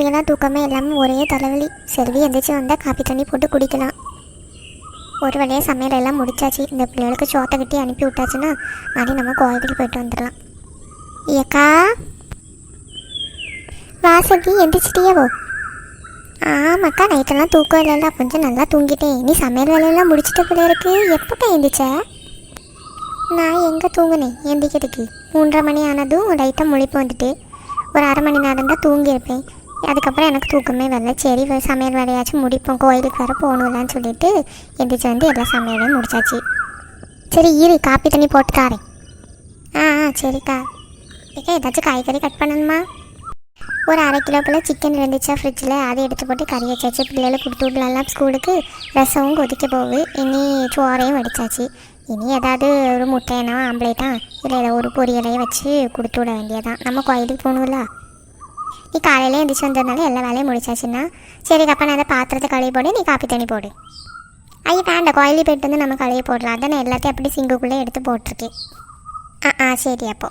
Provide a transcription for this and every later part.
ராத்திரியெல்லாம் தூக்கமே இல்லாமல் ஒரே தலைவலி. செல்வி எந்திரிச்சு வந்தால் காப்பி தண்ணி போட்டு குடிக்கலாம். ஒரு வழியாக சமையல் எல்லாம் முடிச்சாச்சு. இந்த பிள்ளைகளுக்கு சோத்தை கட்டி அனுப்பி விட்டாச்சுன்னா மறுபடியும் நம்ம கோயிலுக்கு போயிட்டு வந்துடலாம். ஏக்கா? வாசகி எந்திரிச்சிட்டியவோ ஆமாக்கா நைட்டெல்லாம் தூக்கம் இல்லைல்ல. கொஞ்சம் நல்லா தூங்கிட்டேன். நீ சமையல் வேலையெல்லாம் முடிச்சிட்ட பிள்ளைகளுக்கு எப்போக்கா எந்திரிச்ச? நான் எங்கே தூங்கினேன்? எந்திக்கிறதுக்கு மூன்றரை மணி ஆனதும் லைட்டாக முழிப்பு வந்துட்டு. ஒரு அரை மணி நேரம் தான் தூங்கியிருப்பேன். அதுக்கப்புறம் எனக்கு தூக்கமே வரல. சரி சமையல் வேலையாச்சும் முடிப்போம். கோயிலுக்கு வர போகணும்லான்னு சொல்லிட்டு எந்திரிச்சு வந்து எல்லா சமையலையும் முடிச்சாச்சு. சரி இரு காப்பி தண்ணி போட்டு தாரேன். ஆ ஆ சரிக்கா ஏக்கா ஏதாச்சும் காய்கறி கட் பண்ணணுமா? ஒரு அரை கிலோ போல் சிக்கன் இருந்துச்சா ஃப்ரிட்ஜில் அதை எடுத்து போட்டு கறி வச்சாச்சு. பிள்ளைகளை கொடுத்து விடலாம் ஸ்கூலுக்கு ரசமும் கொதிக்க போகுது. இனி சோறையும் வடிச்சாச்சு. இனி ஏதாவது ஒரு முட்டைனா ஆம்லேட்டா இல்லை ஏதாவது ஒரு பொரியலையும் வச்சு கொடுத்து விட வேண்டியதான் நம்ம கோயிலுக்கு போகணும்ல. நீ காலையில எழுந்திரிச்சு வந்ததுனால எல்லா வேலையும் முடிச்சாச்சுன்னா சரி அப்போ நான் அதை பாத்திரத்தை கழுவி போடு நீ காப்பி தண்ணி போடு. ஐயா வேண்டாம் கோயிலுக்கு போயிட்டு வந்து நம்ம கழுவி போடலாம் அதான் நான் எல்லாத்தையும் அப்படி சிங்குக்குள்ளே எடுத்து போட்டிருக்கேன். ஆ ஆ சரி அப்போ.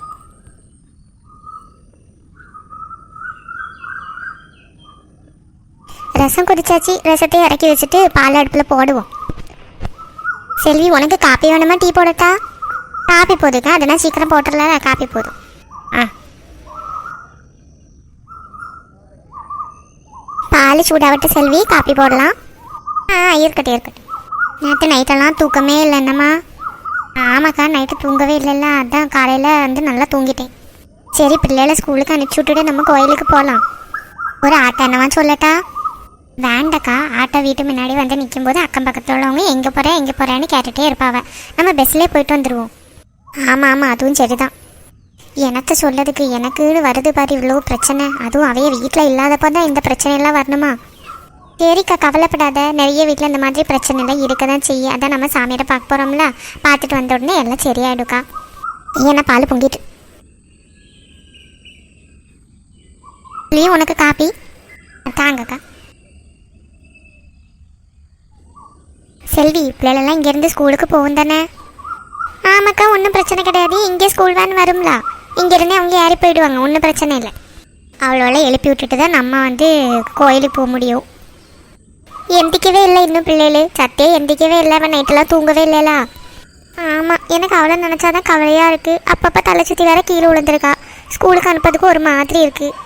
ரசம் குடிச்சாச்சு ரசத்தை இறக்கி வச்சுட்டு பால் அடுப்பில் போடுவோம். செல்வி உனக்கு காப்பி வேணுமா? டீ போடட்டா? காப்பி போதுக்கா அதெல்லாம் சீக்கிரம் போட்டுடல காப்பி போதும். ஆ. பால் சூடாகட்டும் செல்வி. காப்பி போடலாம். ஆ இருக்கட்டும் இருக்கட்டும். நேற்று நைட்டெல்லாம் தூக்கமே இல்லை என்னம்மா? ஆமாக்கா நைட்டு தூங்கவே இல்லைல்ல. அதான் காலையில் வந்து நல்லா தூங்கிட்டேன். சரி பிள்ளைகளை ஸ்கூலுக்கு அனுப்பிச்சி விட்டுட்டு நம்ம கோயிலுக்கு போகலாம் ஒரு ஆட்டோ என்னவா சொல்லட்டா? வேண்டக்கா ஆட்டோ வீட்டு முன்னாடி வந்து நிற்கும்போது அக்கம் பக்கத்தில் உள்ளவங்க எங்கே போகிறேன் எங்கே போகிறேன்னு கேட்டுகிட்டே இருப்பாவ. நம்ம பஸ்லேயே போயிட்டு வந்துடுவோம் ஆமாம் ஆமாம் அதுவும் சரிதான். எனக்கு சொல்லதுக்கு எனக்கு வருது பாரு இவ்வளோ பிரச்சனை. அதுவும் அவைய வீட்டில் இல்லாதப்போ தான் இந்த பிரச்சனையெல்லாம் வரணுமா? சரிக்கா கவலைப்படாத. நிறைய வீட்டில் இந்த மாதிரி பிரச்சனை எல்லாம் இருக்க தான் செய்ய அதான் நம்ம சாமியாரை பார்க்க போகிறோம்ல பார்த்துட்டு வந்த உடனே எல்லாம் சரியாயிடுக்கா ஏன்னா பால் பொங்கிட்டு. நீ உனக்கு காப்பி தாங்கக்கா. செல்வி பிள்ளைகளெல்லாம் இங்கேருந்து ஸ்கூலுக்கு போகும் தானே ஆமாக்கா ஒன்றும் பிரச்சனை கிடையாது. இங்கே ஸ்கூல் வேன் வரும்ல? இங்கேருந்து அவங்க ஏறி போயிடுவாங்க ஒன்றும் பிரச்சனை இல்லை. அவளோட எழுப்பி விட்டுட்டு தான் நம்ம வந்து கோயிலுக்கு போக முடியும். எந்திக்கவே இல்லை இன்னும் பிள்ளைகள். சத்தே எந்திக்கவே இல்லை அவன் நைட்டெல்லாம் தூங்கவே இல்லைலா ஆமாம் எனக்கு அவளை நினச்சாதான் கவலையாக இருக்குது அப்பப்போ தலை சுற்றி வேற கீழே விழுந்திருக்கா. ஸ்கூலுக்கு அனுப்புறதுக்கு ஒரு மாதிரி இருக்குது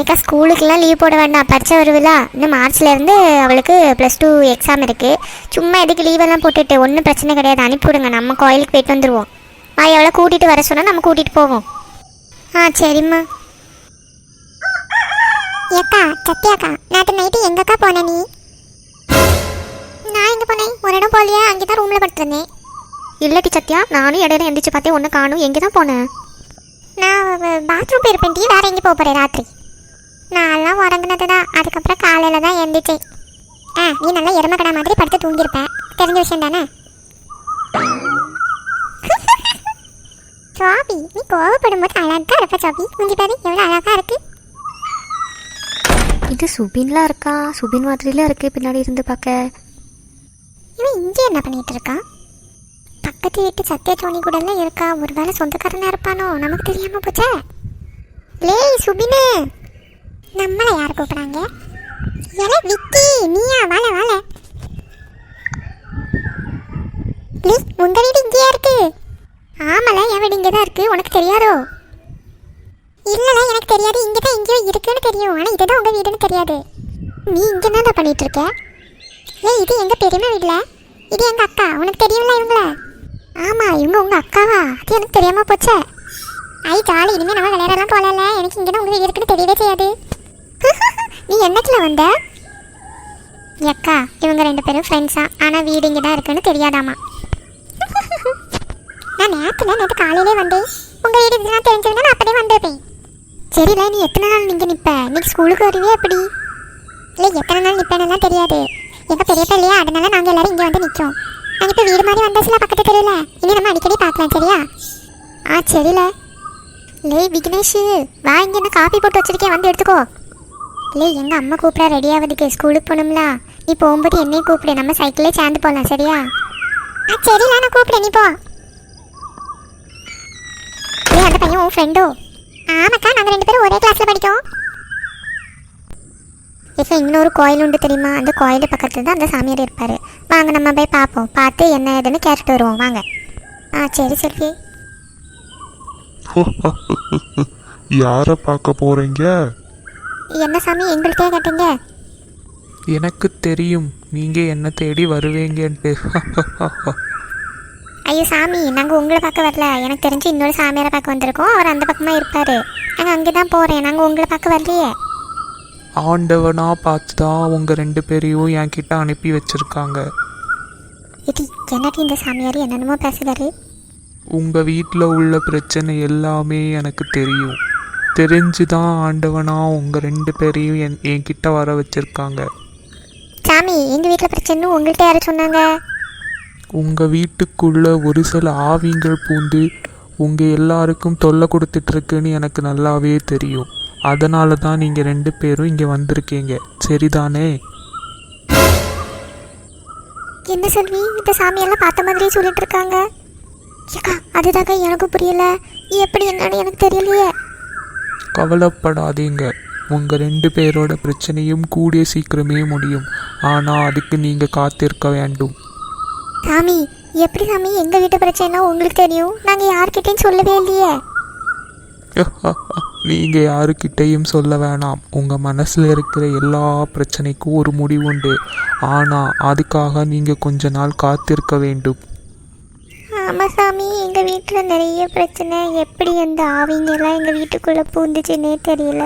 ஏக்கா ஸ்கூலுக்கெல்லாம் லீவ் போட வேண்டாம். பரீட்சை வருவிலா இன்னும் மார்ச்லேருந்து அவளுக்கு ப்ளஸ் டூ எக்ஸாம் இருக்குது சும்மா எதுக்கு லீவெல்லாம் போட்டுட்டு ஒன்றும் பிரச்சனை கிடையாது. அனுப்பிவிடுங்க நம்ம கோயிலுக்கு போயிட்டு வந்துடுவோம் ஆ எவ்வளோ கூட்டிகிட்டு வர சொன்னால் நம்ம கூட்டிகிட்டு போவோம். ஆ சரிம்மா. ஏக்கா சத்யாக்கா நேற்று நைட்டு எங்கக்கா போன நீ? நான் எங்கே போனேன்? ஒரு இடம் போலியா அங்கே தான் ரூமில் படுத்திருந்தேன். இல்லட்டி சத்யா நானும் இடையில எந்திரிச்சு பார்த்தேன். ஒன்று காணும். எங்கே தான் போனேன் நான் பாத்ரூம் போயிருப்பேன் டீ வேறு எங்கே போக போகிறேன் ராத்திரி? நான்லாம் உறங்குனது தான் அதுக்கப்புறம் காலையில் தான் எந்திரிச்சேன். ஆ நீ நல்லா எருமை மாதிரி படுத்து தூங்கியிருப்பேன் தெரிஞ்ச விஷயம் தானே? நீ கோவப்படும் போது அழகா இருப்ப சாபி. முந்தி பாரு எவ்வளோ அழகா இருக்கு. இது சுபின்லாம் இருக்கா? சுபின் மாதிரிலாம் இருக்கு பின்னாடி இருந்து பார்க்க இவன் இங்கே என்ன பண்ணிட்டு இருக்கான் பக்கத்து வீட்டு சத்யா சோனி கூட எல்லாம் இருக்கா? ஒருவேளை சொந்தக்காரனா இருப்பானோ? நமக்கு தெரியாம போச்சே. லேய் சுபினு. நம்மளை யார் கூப்பிடுறாங்க ஏலே விக்கி நீயா? வாழ வாழ. லீ உங்க வீடு இங்கேயா இருக்கு? ஆமால என் வீடு இங்கே தான் இருக்கு. உனக்கு தெரியாதோ? இல்லைல எனக்கு தெரியாது. இங்கே தான் எங்கேயோ இருக்குன்னு தெரியும். ஆனால் இதுதான் உங்கள் வீடுன்னு தெரியாது. நீ இங்கே தான் பண்ணிட்டு இருக்க ஏய் இது எங்கள் பெரியம்மா வீட்ல? இது எங்கள் அக்கா? உனக்கு தெரியும்ல இவங்கள? ஆமா இவங்க உங்க அக்காவா? அது எனக்கு தெரியாமல் போச்சே. ஐ ஜாலி இனிமே நம்ம விளையாடலாம் போகல எனக்கு இங்கே தான் உங்கள் வீடு இருக்குன்னு தெரியவே செய்யாது. நீ என்னத்துல வந்த? அக்கா இவங்க ரெண்டு பேரும் ஃப்ரெண்ட்ஸா ஆனால் வீடு இங்கே தான் இருக்குன்னு தெரியாதாமா? நான் நேற்று காலையிலே வந்தேன். உங்க வீடு இதெல்லாம் தெரிஞ்சதுன்னா நான் அப்படியே வந்திருப்பேன் சரில நீ எத்தனை நாள் நீங்க நிப்ப? இன்னைக்கு ஸ்கூலுக்கு வருவே அப்படி இல்லை எத்தனை நாள் நிற்பேனெல்லாம் தெரியாது. எங்க பெரியப்பா இல்லையா? அதனால நாங்கள் எல்லாரும் இங்கே வந்து நிற்கிறோம் நாங்கள் இப்போ வீடு மாதிரி வந்தாச்சுல பக்கத்து தெரியல இனி நம்ம அடிக்கடி பார்க்கலாம் சரியா? ஆ சரில. லே விக்னேஷ் வா இங்கே என்ன காப்பி போட்டு வச்சிருக்கேன். வந்து எடுத்துக்கோ. லே எங்கள் அம்மா கூப்பிட ரெடி ஆகுதுக்கு ஸ்கூலுக்கு போகணும்ல. நீ போகும்போது என்னையும் கூப்பிடு. நம்ம சைக்கிளே சேர்ந்து போகலாம் சரியா? ஆ சரில நான் கூப்பிடு நீ போ. அந்த பையன் உன் ஃப்ரெண்டோ ஆமாக்கா நாங்கள் ரெண்டு பேரும் ஒரே கிளாஸில் படித்தோம். இப்போ இன்னொரு கோயில் உண்டு தெரியுமா? அந்த கோயில் பக்கத்தில் தான் அந்த சாமியார் இருப்பார். வாங்க நம்ம போய் பார்ப்போம். பார்த்து என்ன ஏதுன்னு கேட்டுட்டு வருவோம். வாங்க. ஆ சரி செல்வி. யாரை பார்க்க போறீங்க? என்ன சாமி எங்கள்கிட்டயே கேட்டீங்க? எனக்கு தெரியும். நீங்க என்ன தேடி வருவீங்கன்ட்டு. ஐயோ சாமி நாங்கள் உங்களை பார்க்க வரல. எனக்கு தெரிஞ்சு இன்னொரு சாமியாரை பார்க்க வந்திருக்கோம். அவர் அந்த பக்கமாக இருப்பார். நாங்கள் அங்கே தான் போகிறேன் நாங்கள் உங்களை பார்க்க வரலையே. ஆண்டவனா பார்த்து தான் உங்க ரெண்டு பேரையும் என்கிட்ட அனுப்பி வச்சிருக்காங்க. இது என்னடி இந்த சாமியார் என்னென்னமோ பேசுகிறாரு உங்க வீட்டில் உள்ள பிரச்சனை எல்லாமே எனக்கு தெரியும். தெரிஞ்சு தான் ஆண்டவனா உங்க ரெண்டு பேரையும் என் என்கிட்ட வர வச்சிருக்காங்க. சாமி எங்கள் வீட்டில் பிரச்சனை உங்கள்கிட்ட யார் சொன்னாங்க? உங்க வீட்டுக்குள்ள ஒரு சில ஆவிங்கள் பூந்து உங்க எல்லாருக்கும் தொல்லை கொடுத்துட்டு இருக்குன்னு எனக்கு நல்லாவே தெரியும். அதனால தான் நீங்க ரெண்டு பேரும் இங்க வந்திருக்கீங்க. சரிதானே? என்ன செல்வி? இந்த சாமியெல்லாம் பார்த்த மாதிரியே சொல்லிட்டு இருக்காங்க ஏக்கா அதுதாங்க எனக்கு புரியல. எப்படி என்னன்னு எனக்கு தெரியலையே. கவலைப்படாதீங்க. உங்க ரெண்டு பேரோட பிரச்சனையும் கூடிய சீக்கிரமே முடியும். ஆனா அதுக்கு நீங்க காத்திருக்க வேண்டும். சாமி எப்படி சாமி? எங்கள் வீட்டு பிரச்சனைலாம் உங்களுக்கு தெரியும். நாங்கள் யார்கிட்டயும் சொல்லவே இல்லையே. நீங்க யாருக்கிட்டையும் சொல்ல வேணாம். உங்க மனசுல இருக்கிற எல்லா பிரச்சனைக்கும் ஒரு முடிவுண்டு. ஆனா அதுக்காக நீங்க கொஞ்ச நாள் காத்திருக்க வேண்டும். ஆமாம் சாமி எங்கள் வீட்டில் நிறைய பிரச்சனை. எப்படி அந்த ஆவிங்கெல்லாம் எங்கள் வீட்டுக்குள்ளே பூந்துச்சுன்னே தெரியல.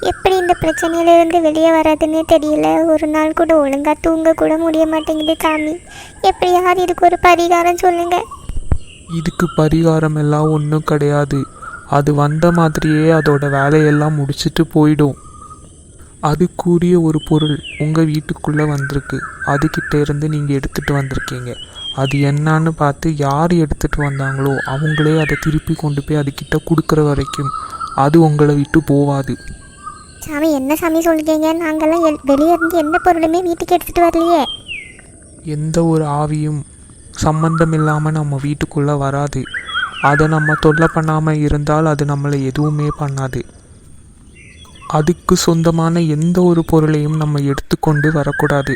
எப்படி இந்த பிரச்சனையிலேருந்து வெளியே வர்றதுன்னே தெரியல. ஒரு நாள் கூட ஒழுங்காக தூங்க கூட முடிய மாட்டேங்குது சாமி. எப்படியாவது இதுக்கு ஒரு பரிகாரம் சொல்லுங்கள் இதுக்கு பரிகாரம் எல்லாம் ஒன்றும் கிடையாது. அது வந்த மாதிரியே அதோட வேலையெல்லாம் முடிச்சுட்டு போயிடும். அதுக்குரிய ஒரு பொருள் உங்கள் வீட்டுக்குள்ளே வந்திருக்கு. அதுக்கிட்ட இருந்து நீங்கள் எடுத்துகிட்டு வந்திருக்கீங்க. அது என்னன்னு பார்த்து யார் எடுத்துகிட்டு வந்தாங்களோ அவங்களே அதை திருப்பி கொண்டு போய் அதுக்கிட்ட கொடுக்குற வரைக்கும் அது உங்களை விட்டு போவாது. சாமி என்ன சாமி சொல்கிறீங்க நாங்கள்லாம் வெளியே இருந்து எந்த பொருளுமே வீட்டுக்கு எடுத்துகிட்டு வரலையே. எந்த ஒரு ஆவியும் சம்பந்தம் இல்லாமல் நம்ம வீட்டுக்குள்ளே வராது. அதை நம்ம தொல்லை பண்ணாமல் இருந்தால் அது நம்மளை எதுவுமே பண்ணாது. அதுக்கு சொந்தமான எந்த ஒரு பொருளையும் நம்ம எடுத்துக்கொண்டு வரக்கூடாது.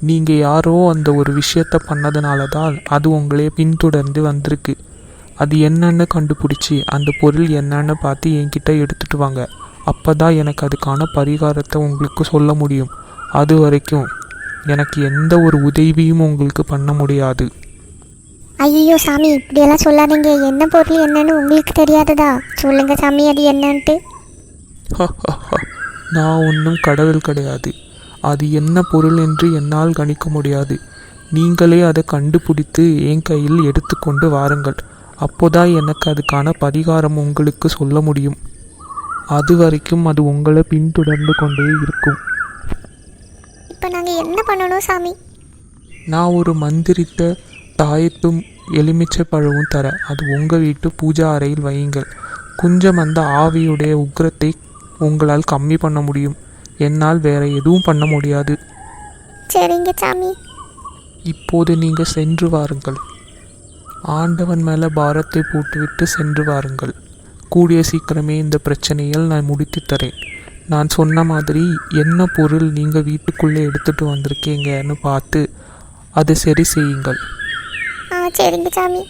நீங்கள் யாரோ அந்த ஒரு விஷயத்த பண்ணதுனால தான் அது உங்களே பின்தொடர்ந்து வந்திருக்கு. அது என்னென்னு கண்டுபிடிச்சி அந்த பொருள் என்னன்னு பார்த்து என்கிட்ட எடுத்துட்டு வாங்க. அப்போ தான் எனக்கு அதுக்கான பரிகாரத்தை உங்களுக்கு சொல்ல முடியும். அது வரைக்கும் எனக்கு எந்த ஒரு உதவியும் உங்களுக்கு பண்ண முடியாது. ஐயோ சாமி இப்படியெல்லாம் சொல்லாதீங்க. என்ன பொருள் என்னன்னு உங்களுக்கு தெரியாததா? சொல்லுங்கள் சாமி அது என்னன்ட்டு. நான் ஒன்றும் கடவுள் கிடையாது. அது என்ன பொருள் என்று என்னால் கணிக்க முடியாது. நீங்களே அதை கண்டுபிடித்து என் கையில் எடுத்துக்கொண்டு வாருங்கள். அப்போதான் எனக்கு அதுக்கான பரிகாரம் உங்களுக்கு சொல்ல முடியும். அது வரைக்கும் அது உங்களை பின்தொடர்ந்து கொண்டே இருக்கும். இப்போ நாங்கள் என்ன பண்ணணும் சாமி? நான் ஒரு மந்திரித்த தாயத்தும் எலுமிச்சை பழமும் தரேன் அது உங்கள் வீட்டு பூஜா அறையில் வையுங்கள். கொஞ்சம் அந்த ஆவியுடைய உக்கிரத்தை உங்களால் கம்மி பண்ண முடியும். என்னால் வேற எதுவும் பண்ண முடியாது. சரிங்க சாமி. இப்போது நீங்கள் சென்று வாருங்கள். ஆண்டவன் மேலே பாரத்தை போட்டுவிட்டு சென்று வாருங்கள். கூடிய சீக்கிரமே இந்த பிரச்சனையில் நான் முடித்து தரேன். நான் சொன்ன மாதிரி என்ன பொருள் நீங்கள் வீட்டுக்குள்ளே எடுத்துட்டு வந்திருக்கீங்கன்னு பார்த்து அதை சரி செய்யுங்கள். சரிங்க சாமி.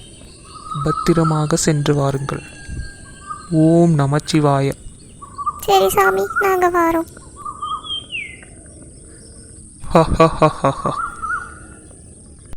பத்திரமாக சென்று வாருங்கள். ஓம் நமச்சிவாய. சரி சாமி நாங்கள் வரோம். ஹ ஹ ஹ ஹ ஹ